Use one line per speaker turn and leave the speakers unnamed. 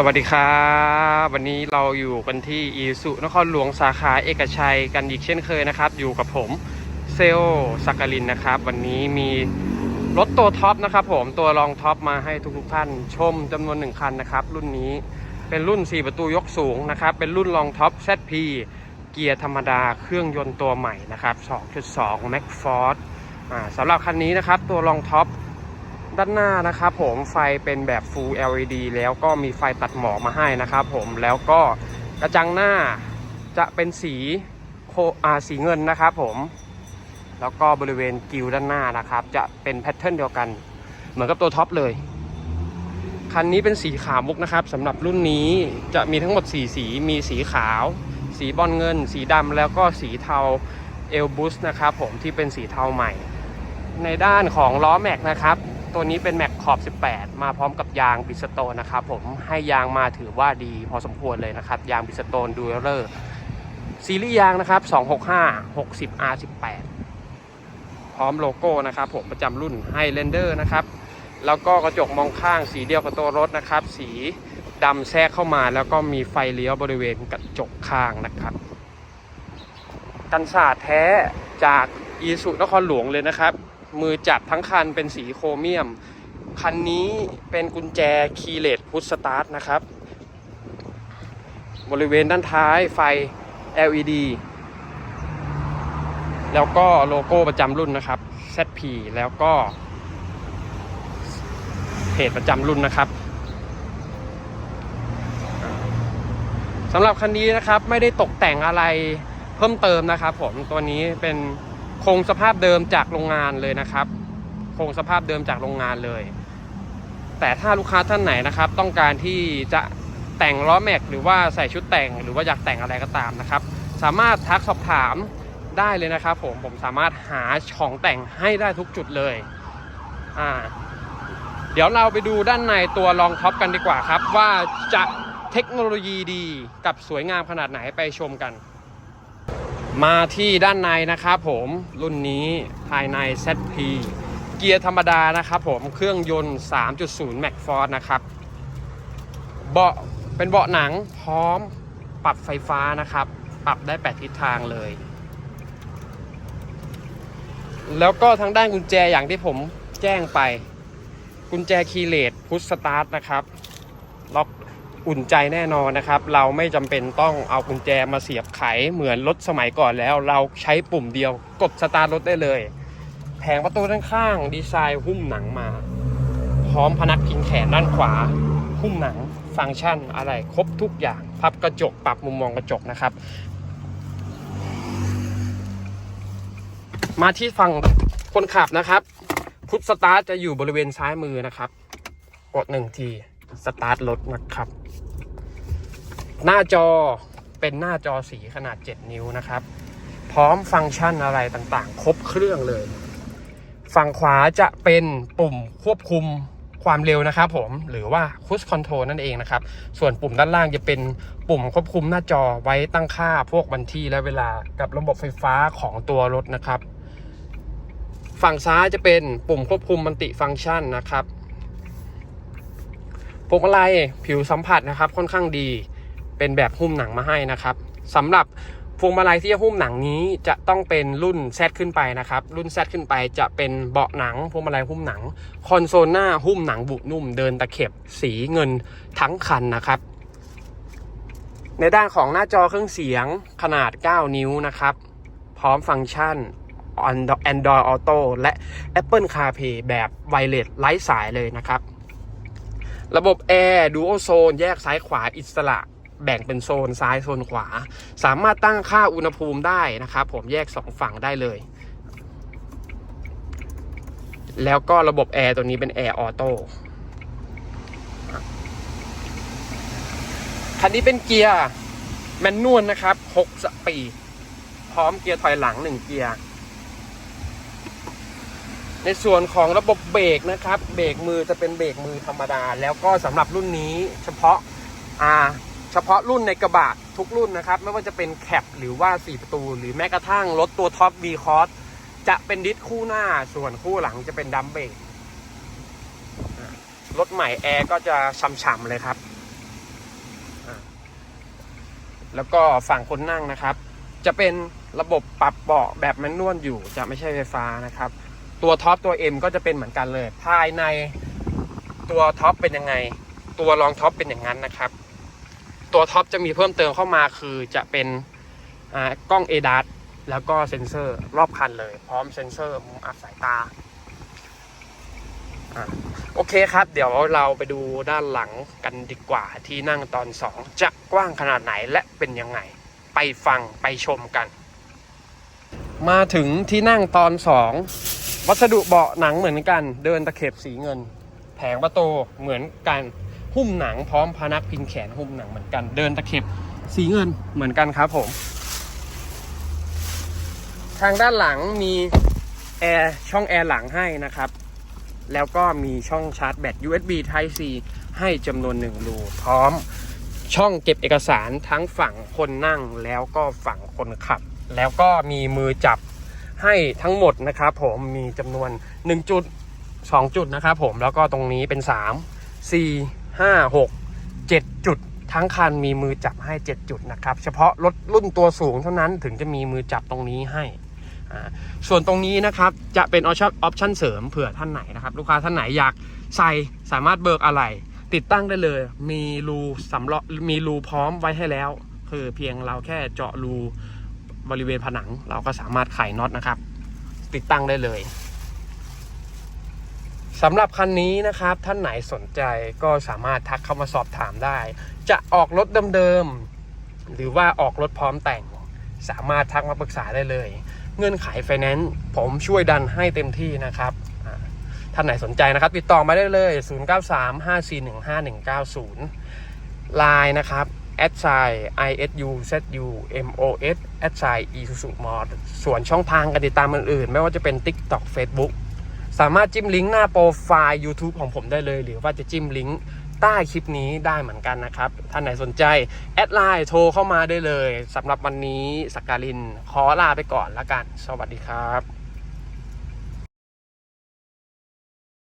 สวัสดีครับวันนี้เราอยู่กันที่อีสุนครหลวงสาขาเอกชัยกันอีกเช่นเคยนะครับ อยู่กับผมเซลสักกลินนะครับ วันนี้มีรถตัวท็อปนะครับผมตัวรองท็อปมาให้ทุกๆท่านชมจำนวนหนึ่งคันนะครับ รุ่นนี้เป็นรุ่น 4 ประตูยกสูงนะครับ เป็นรุ่นรองท็อป ZP เกียร์ธรรมดาเครื่องยนต์ตัวใหม่นะครับ 2.2 Max Force อ่าสำหรับคันนี้นะครับตัวรองท็อป ด้านหน้านะครับผมไฟเป็นแบบ Full LED แล้วก็มีไฟตัดหมอกมาให้นะครับผมแล้วก็กระจังหน้าจะเป็นสีโคอาสีเงินนะครับผม แล้วก็บริเวณกิวด้านหน้านะครับ จะเป็นแพทเทิร์นเดียวกัน เหมือนกับตัวท็อปเลย คันนี้เป็นสีขาวมุกนะครับสำหรับรุ่นนี้จะมีทั้งหมด 4 สี มีสีขาว สีบอลเงิน สีดำแล้วก็สีเทาเอลบุสนะครับผมที่เป็นสีเทาใหม่ ในด้านของล้อแม็กนะครับ ตัวนี้เป็นแม็กขอบ 18 มาพร้อมกับยางบิสโตนนะครับผมให้ยางมาถือว่าดีพอสมควรเลยนะครับ ยางบิสโตนดูเออร์ซีรีส์ยางนะครับ 265 60 R18 พร้อมโลโก้นะครับผมประจำรุ่นให้เรนเดอร์นะครับ แล้วก็กระจกมองข้างสีเดียวกับตัวรถนะครับ สีดำแทรกเข้ามาแล้วก็มีไฟเลี้ยวบริเวณกระจกข้างนะครับ กันศาสตร์แท้จากอีสุนครหลวงเลยนะครับ มือจับทั้งคันเป็นสีโครเมียม คันนี้เป็นกุญแจคีเลสพุทสตาร์ทนะครับ บริเวณด้านท้ายไฟ LED แล้วก็โลโก้ประจำรุ่นนะครับ ZP แล้วก็ เพจประจำรุ่นนะครับสำหรับคันนี้นะครับไม่ได้ตกแต่งอะไรเพิ่มเติมนะครับผมตัวนี้เป็น คงสภาพเดิมจากโรงงานเลยนะครับ คงสภาพเดิมจากโรงงานเลย แต่ถ้าลูกค้าท่านไหนนะครับ ต้องการที่จะแต่งล้อแม็กหรือว่าใส่ชุดแต่งหรือว่าอยากแต่งอะไรก็ตามนะครับ สามารถทักสอบถามได้เลยนะครับ ผมผมสามารถหาของแต่งให้ได้ทุกจุดเลยอ่าเดี๋ยวเราไปดูด้านในตัวรองท็อปกันดีกว่าครับ ว่าจะเทคโนโลยีดีกับสวยงามขนาดไหนไปชมกัน มาที่ด้านในนะครับผมรุ่นนี้ภายใน ZP เกียร์ธรรมดานะครับผมเครื่องยนต์ 3.0 Max Force นะครับเบาะเป็นเบาะหนังพร้อมปรับไฟฟ้านะครับ ปรับได้ 8 ทิศทางเลย แล้วก็ทางด้านกุญแจอย่างที่ผมแจ้งไป กุญแจคีย์เลสพุชสตาร์ทนะครับล็อก อุ่นใจแน่นอนนะครับ เราไม่จำเป็นต้องเอากุญแจมาเสียบไขเหมือนรถสมัยก่อนแล้ว เราใช้ปุ่มเดียวกดสตาร์ทรถได้เลย แผงประตูด้านข้างดีไซน์หุ้มหนังมา พร้อมพนักพิงแขนด้านขวา หุ้มหนัง ฟังก์ชันอะไรครบทุกอย่าง พับกระจกปรับมุมมองกระจกนะครับ มาที่ฝั่งคนขับนะครับ พุทสตาร์ทจะอยู่บริเวณซ้ายมือนะครับ กดหนึ่งที สตาร์ทรถนะครับ หน้าจอเป็นหน้าจอสีขนาด 7 นิ้วนะครับ พร้อมฟังก์ชันอะไรต่างๆ ครบเครื่องเลย ฝั่งขวาจะเป็นปุ่มควบคุมความเร็วนะครับผมหรือว่า Cruise Control นั่นเองนะครับ ส่วนปุ่มด้านล่างจะเป็นปุ่มควบคุมหน้าจอไว้ตั้งค่าพวกวันที่และเวลากับระบบไฟฟ้าของตัวรถนะครับ ฝั่งซ้ายจะเป็นปุ่มควบคุมมัลติฟังก์ชันนะครับ พวงมาลัยผิวสัมผัสนะครับค่อนข้างดี เป็นแบบหุ้มหนังมาให้นะครับสำหรับพวงมาลัยที่จะหุ้มหนังนี้จะต้องเป็นรุ่น Z ขึ้นไปนะครับ รุ่น Z ขึ้นไปจะเป็นเบาะหนังพวงมาลัยหุ้มหนัง คอนโซลหน้าหุ้มหนังบุนุ่ม เดินตะเข็บสีเงินทั้งคันนะครับ ในด้านของหน้าจอเครื่องเสียงขนาด 9 นิ้วนะครับ พร้อมฟังก์ชัน Android Auto และ Apple CarPlay แบบไวเลสไร้สายเลยนะครับ ระบบแอร์ดูโอโซน แยกซ้ายขวาอิสระแบ่งเป็นโซนซ้ายโซนขวา สามารถตั้งค่าอุณหภูมิได้นะครับ ผมแยกสองฝั่งได้เลย แล้วก็ระบบแอร์ตัวนี้เป็นแอร์ออโต้คันนี้เป็นเกียร์แมนนวลนะครับ 6 สปีด พร้อมเกียร์ถอยหลัง 1 เกียร์ ในส่วนของระบบเบรกนะครับเบรกมือจะเป็นเบรกมือธรรมดา แล้วก็สำหรับรุ่นนี้เฉพาะอ่าเฉพาะรุ่นในกระบะทุกรุ่นนะครับ ไม่ว่าจะเป็นแคปหรือว่า 4 ประตู หรือแม้กระทั่งรถตัวท็อป V c o s จะเป็นดิสคู่หน้าส่วนคู่หลังจะเป็นดัมเบรกรถใหม่แอร์ก็จะฉ่ำๆเลยครับ แล้วก็ฝั่งคนนั่งนะครับ จะเป็นระบบปรับเบาะแบบแมนนวลอยู่ จะไม่ใช่ไฟฟ้านะครับ ตัวท็อปตัว M ก็จะเป็นเหมือนกันเลย ภายในตัวท็อปเป็นยังไง ตัวรองท็อปเป็นอย่างนั้นนะครับ ตัวท็อปจะมีเพิ่มเติมเข้ามาคือจะเป็นกล้อง a d a s แล้วก็เซ็นเซอร์รอบคันเลย พร้อมเซ็นเซอร์มุมอับสายตาอโอเคครับ เดี๋ยวเราไปดูด้านหลังกันดีกว่าที่นั่งตอน 2 จะกว้างขนาดไหนและเป็นยังไง ไปฟังไปชมกัน มาถึงที่นั่งตอน 2 วัสดุเบาะหนังเหมือนกัน เดินตะเข็บสีเงิน แผงประตูเหมือนกันหุ้มหนังพร้อมพนักพิงแขนหุ้มหนังเหมือนกัน เดินตะเข็บสีเงินเหมือนกันครับผม ทางด้านหลังมีแอร์ช่องแอร์หลังให้นะครับ แล้วก็มีช่องชาร์จแบต USB Type C ให้จำนวนหนึ่งรูพร้อมช่องเก็บเอกสารทั้งฝั่งคนนั่งแล้วก็ฝั่งคนขับ แล้วก็มีมือจับ ให้ทั้งหมดนะครับผมมีจำนวน 1 จุด 2 จุดนะครับผมแล้วก็ตรงนี้เป็น 3 4 5 6 7 จุด ทั้งคันมีมือจับให้ 7 จุดนะครับ เฉพาะรถรุ่นตัวสูงเท่านั้นถึงจะมีมือจับตรงนี้ให้ส่วนตรงนี้นะครับจะเป็นออปชั่นออปชั่นเสริมเผื่อท่านไหนนะครับ ลูกค้าท่านไหนอยากใส่สามารถเบิกอะไร ติดตั้งได้เลย มีรูสำรองมีรูพร้อมไว้ให้แล้ว คือเพียงเราแค่เจาะรู บริเวณผนังเราก็สามารถไขน็อตนะครับ ติดตั้งได้เลยสำหรับคันนี้นะครับท่านไหนสนใจก็สามารถทักเข้ามาสอบถามได้ จะออกรถเดิมๆหรือว่าออกรถพร้อมแต่ง สามารถทักมาปรึกษาได้เลย เงื่อนไขไฟแนนซ์ผมช่วยดันให้เต็มที่นะครับท่านไหนสนใจนะครับ ติดต่อมาได้เลย 0935415190ไลน์นะครับ a d s i ISU ZU MOS a d s i Isuzu Mod ส่วนช่องทางการติดตามอื่นๆ ไม่ว่าจะเป็น TikTok Facebook สามารถจิ้มลิงก์หน้าโปรไฟล์ YouTube ของผมได้เลย หรือว่าจะจิ้มลิงก์ใต้คลิปนี้ได้เหมือนกันนะครับ ท่านไหนสนใจ แอดไลน์โทรเข้ามาได้เลยสำหรับวันนี้สักการิน ขอลาไปก่อนละกัน สวัสดีครับ